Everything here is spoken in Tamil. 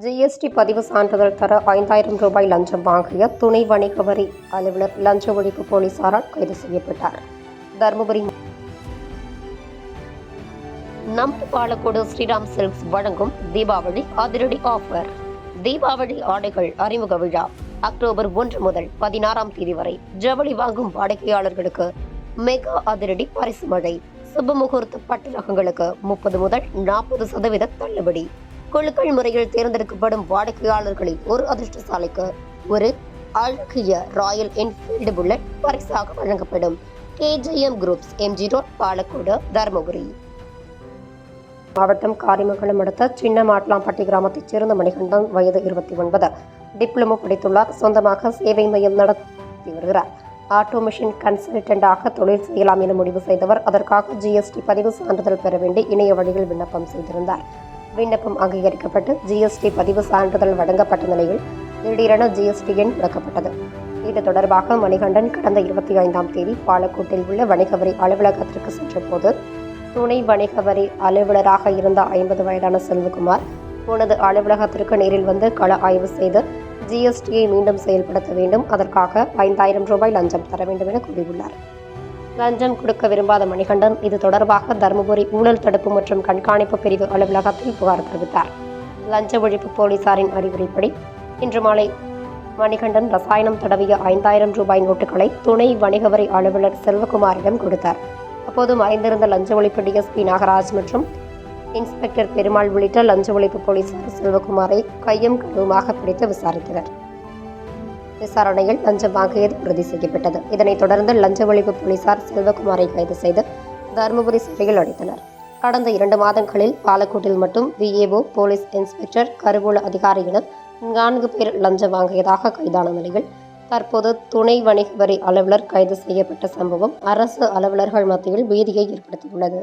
ஜிஎஸ்டி பதிவு சான்றிதழ் தர ஐந்தாயிரம் ரூபாய் லஞ்சம் வாங்கிய துணை வணிக வரி அலுவலர் லஞ்ச ஒழிப்பு போலீசாரால் கைது செய்யப்பட்டார். தருமபுரி நம்ம பாலக்கோடு ஸ்ரீராம் சில்க்ஸ் வழங்கும் தீபாவளி அதிரடி ஆஃபர். தீபாவளி ஆடைகள் அறிமுக விழா அக்டோபர் ஒன்று முதல் பதினாறாம் தேதி வரை ஜவுளி வாங்கும் வாடிக்கையாளர்களுக்கு மெகா அதிரடி பரிசு மழை. சுபமுகூர்த்த பட்டு ரகங்களுக்கு முப்பது முதல் நாற்பது சதவீத தள்ளுபடி. குழுக்கள் முறையில் தேர்ந்தெடுக்கப்படும் வாடிக்கையாளர்களில் ஒரு அதிர்ஷ்டசாலிக்கு ஒரு அழகிய ராயல் என்ஃபீல்டு புல்லட் பரிசாக வழங்கப்படும். KGM groups MG road Palacode Dharmapuri. மாவட்டம் காரிமங்கலம் அடுத்த சின்ன மாட்லாம்பட்டி கிராமத்தைச் சேர்ந்த மணிகண்டன் வயது இருபத்தி ஒன்பது டிப்ளமோ படித்துள்ளார். சொந்தமாக சேவை மையம் நடத்தி வருகிறார். ஆட்டோமேஷன் கன்சல்டண்டாக தொழில் செய்யலாம் என முடிவு செய்தவர். அதற்காக ஜிஎஸ்டி பதிவு சான்றிதழ் பெற வேண்டி இணைய வழியில் விண்ணப்பம் செய்திருந்தார். விண்ணப்பம் அங்கீகரிக்கப்பட்டு ஜிஎஸ்டி பதிவு சான்றிதழ் வழங்கப்பட்ட நிலையில் திடீரென ஜிஎஸ்டி எண் முடக்கப்பட்டது. இது தொடர்பாக மணிகண்டன் கடந்த இருபத்தி ஐந்தாம் தேதி பாலக்கோட்டில் உள்ள வணிக வரி அலுவலகத்திற்கு சென்றபோது துணை வணிக வரி அலுவலராக இருந்த ஐம்பது வயதான செல்வகுமார் உனது அலுவலகத்திற்கு நேரில் வந்து கள ஆய்வு செய்து ஜிஎஸ்டியை மீண்டும் செயல்படுத்த வேண்டும் அதற்காக ஐந்தாயிரம் ரூபாய் லஞ்சம் தர வேண்டும் என கூறியுள்ளார். லஞ்சம் கொடுக்க விரும்பாத மணிகண்டன் இது தொடர்பாக தருமபுரி ஊழல் தடுப்பு மற்றும் கண்காணிப்பு பிரிவு அலுவலகத்தில் புகார் தெரிவித்தார். லஞ்ச ஒழிப்பு போலீசாரின் அறிவுரைப்படி இன்று மாலை மணிகண்டன் ரசாயனம் தடவிய ஐந்தாயிரம் ரூபாய் நோட்டுகளை துணை வணிக வரி அலுவலர் செல்வகுமாரிடம் கொடுத்தார். அப்போது மறைந்திருந்த லஞ்ச ஒழிப்பு டிஎஸ்பி நாகராஜ் மற்றும் இன்ஸ்பெக்டர் பெருமாள் உள்ளிட்ட லஞ்ச ஒழிப்பு போலீசார் செல்வகுமாரை கையும் களுவுமாக பிடித்து விசாரித்தனர். விசாரணையில் லஞ்சம் வாங்கியது உறுதி செய்யப்பட்டது. இதனைத் தொடர்ந்து லஞ்ச ஒழிப்பு போலீசார் செல்வகுமாரை கைது செய்து தருமபுரி சிறையில் அடைத்தனர். கடந்த இரண்டு மாதங்களில் பாலக்கோட்டில் மட்டும் விஏஓ போலீஸ் இன்ஸ்பெக்டர் கருவூல அதிகாரி என நான்கு பேர் லஞ்சம் வாங்கியதாக கைதான நிலையில் தற்போது துணை வணிக வரி அலுவலர் கைது செய்யப்பட்ட சம்பவம் அரசு அலுவலர்கள் மத்தியில் பீதியை ஏற்படுத்தியுள்ளது.